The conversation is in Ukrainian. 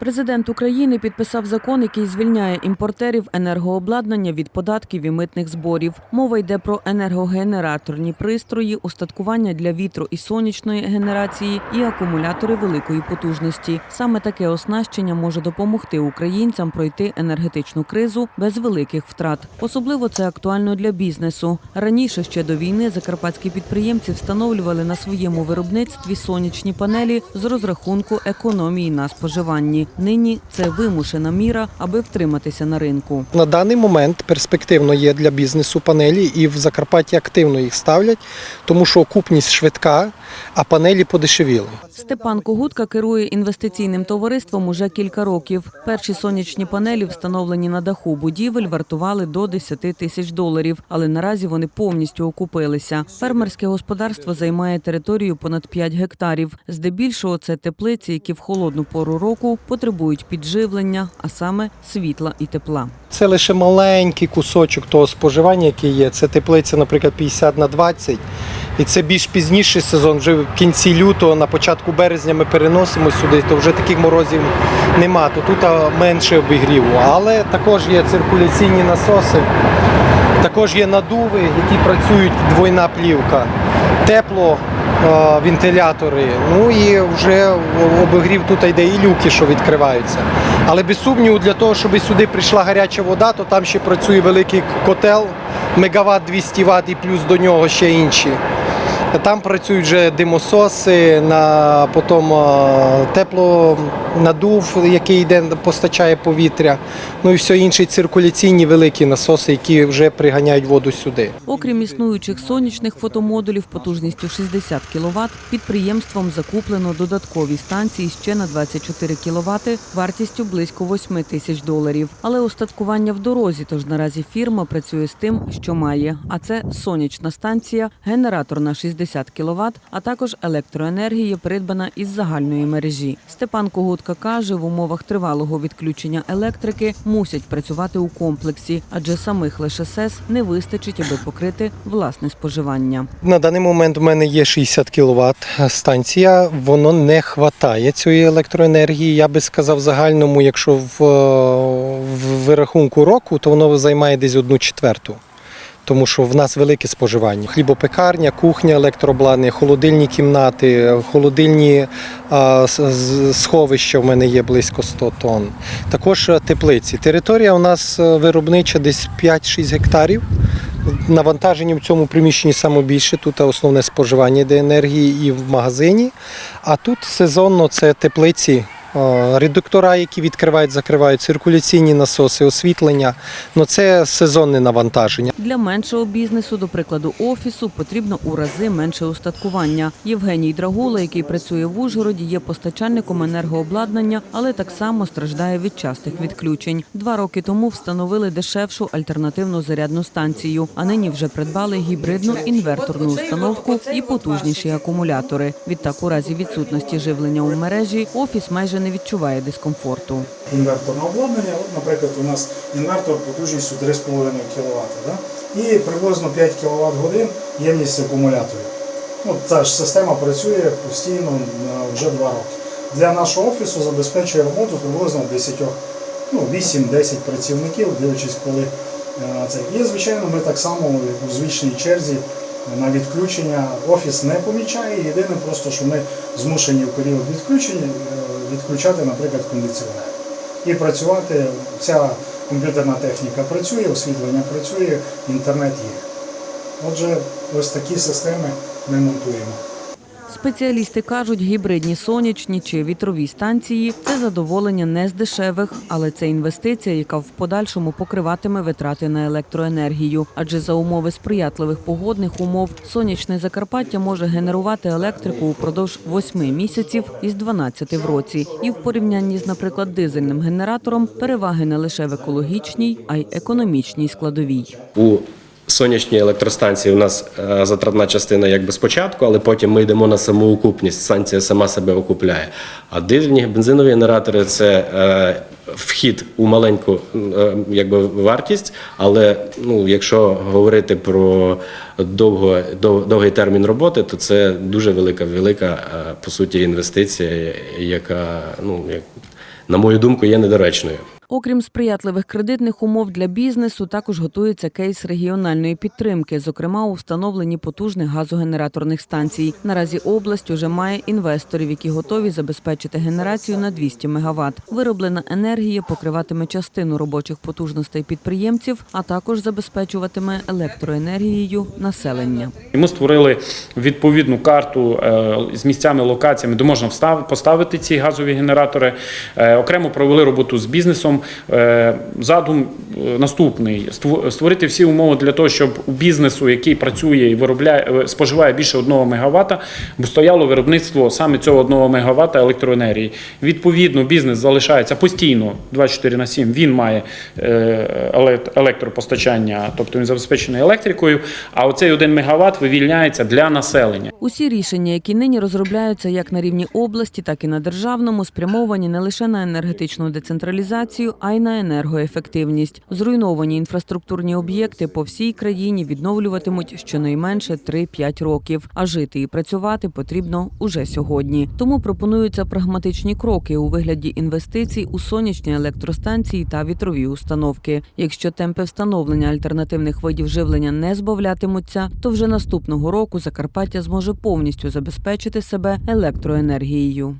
Президент України підписав закон, який звільняє імпортерів енергообладнання від податків і митних зборів. Мова йде про енергогенераторні пристрої, устаткування для вітру і сонячної генерації і акумулятори великої потужності. Саме таке оснащення може допомогти українцям пройти енергетичну кризу без великих втрат. Особливо це актуально для бізнесу. Раніше ще до війни закарпатські підприємці встановлювали на своєму виробництві сонячні панелі з розрахунку економії на споживанні. Нині це вимушена міра, аби втриматися на ринку. На даний момент перспективно є для бізнесу панелі, і в Закарпатті активно їх ставлять, тому що окупність швидка, а панелі подешевіли. Степан Когутка керує інвестиційним товариством уже кілька років. Перші сонячні панелі, встановлені на даху будівель, вартували до 10 тисяч доларів, але наразі вони повністю окупилися. Фермерське господарство займає територію понад 5 гектарів. Здебільшого це теплиці, які в холодну пору року потребують підживлення, а саме світла і тепла. Це лише маленький кусочок того споживання, який є. Це теплиця, наприклад, 50 на 20. І це більш пізніший сезон. Вже в кінці лютого, на початку березня ми переносимо сюди, то вже таких морозів нема. То тут менше обігріву. Але також є циркуляційні насоси, також є надуви, які працюють двойна плівка, тепло. е, Вентилятори, ну і вже обігрів тут йде і люки, що відкриваються. Але без сумніву, для того, щоб сюди прийшла гаряча вода, то там ще працює великий котел, мегаватт 200 Вт і плюс до нього ще інші. Там працюють вже димососи, на потім е, теплонадув, який йде, постачає повітря. Ну і все інші циркуляційні великі насоси, які вже приганяють воду сюди. Окрім існуючих сонячних фотомодулів потужністю 60 кВт, підприємством закуплено додаткові станції ще на 24 кВт вартістю близько 8 тисяч доларів. Але устаткування в дорозі, тож наразі фірма працює з тим, що має. А це сонячна станція, генератор на 60 кВт, а також електроенергія, придбана із загальної мережі. Степан Когутка каже, в умовах тривалого відключення електрики мусять працювати у комплексі, адже самих лише СЕС не вистачить, аби покрити власне споживання. На даний момент у мене є 60 кВт станція, воно не вистачає цієї електроенергії. Я би сказав, загальному, якщо в, в вирахунку року, то воно займає десь одну четверту. Тому що в нас велике споживання. Хлібопекарня, кухня, електрообладнання, холодильні кімнати, холодильні сховища в мене є близько 100 тонн. Також е, теплиці. Територія у нас е, виробнича десь 5-6 гектарів. Навантаження в цьому приміщенні саме більше. Тут основне споживання йде енергії і в магазині. А тут сезонно це теплиці, е, редуктора, які відкривають, закривають, циркуляційні насоси, освітлення. Ну це сезонне навантаження. Для меншого бізнесу, до прикладу, офісу потрібно у рази менше устаткування. Євгеній Драгула, який працює в Ужгороді, є постачальником енергообладнання, але так само страждає від частих відключень. Два роки тому встановили дешевшу альтернативну зарядну станцію, а нині вже придбали гібридну інверторну установку і потужніші акумулятори. Відтак, у разі відсутності живлення у мережі, офіс майже не відчуває дискомфорту. інверторне обладнання. От, наприклад, у нас інвертор потужністю 3,5 кВт. Да? І приблизно 5 кВт годин ємність акумуляторів. От ця ж система працює постійно вже 2 роки. Для нашого офісу забезпечує роботу приблизно 10, ну, 8-10 працівників, дивлячись, коли е, це. І, звичайно, ми так само у звичній черзі на відключення офіс не помічає. Єдине просто, що ми змушені в період відключення е, відключати, наприклад, кондиціонер. І працювати, вся комп'ютерна техніка працює, освітлення працює, інтернет є. Отже, ось такі системи ми монтуємо. Спеціалісти кажуть, гібридні сонячні чи вітрові станції це задоволення не з дешевих, але це інвестиція, яка в подальшому покриватиме витрати на електроенергію. Адже за умови сприятливих погодних умов сонячне Закарпаття може генерувати електрику упродовж 8 місяців із 12 в році. І в порівнянні з, наприклад, дизельним генератором переваги не лише в екологічній, а й економічній складовій. У сонячній електростанції у нас е, затратна частина якби спочатку, але потім ми йдемо на самоокупність. Станція сама себе окупляє. А дизельні бензинові генератори це е, вхід у маленьку е, якби вартість, але ну, якщо говорити про довго, довгий термін роботи, то це дуже велика, велика по суті інвестиція, яка ну як на мою думку є недоречною. Окрім сприятливих кредитних умов для бізнесу, також готується кейс регіональної підтримки, зокрема у встановленні потужних газогенераторних станцій. Наразі область уже має інвесторів, які готові забезпечити генерацію на 200 МВт. Вироблена енергія покриватиме частину робочих потужностей підприємців, а також забезпечуватиме електроенергією населення. Ми створили відповідну карту е, з місцями, локаціями, де можна поставити ці газові генератори. Е, Окремо провели роботу з бізнесом. Е, Задум е, наступний: створити всі умови для того, щоб у бізнесу, який працює і виробляє, е, споживає більше 1 МВт, стояло виробництво саме цього 1 МВт електроенергії. Відповідно, бізнес залишається постійно 24 на 7. Він має електропостачання, тобто він забезпечений електрикою. А оцей 1 МВт вивільняється для населення. Усі рішення, які нині розробляються як на рівні області, так і на державному, спрямовані не лише на енергетичну децентралізацію, а й на енергоефективність. Зруйновані інфраструктурні об'єкти по всій країні відновлюватимуть щонайменше 3-5 років. А жити і працювати потрібно уже сьогодні. Тому пропонуються прагматичні кроки у вигляді інвестицій у сонячні електростанції та вітрові установки. Якщо темпи встановлення альтернативних видів живлення не збавлятимуться, то вже наступного року Закарпаття зможе повністю забезпечити себе електроенергією.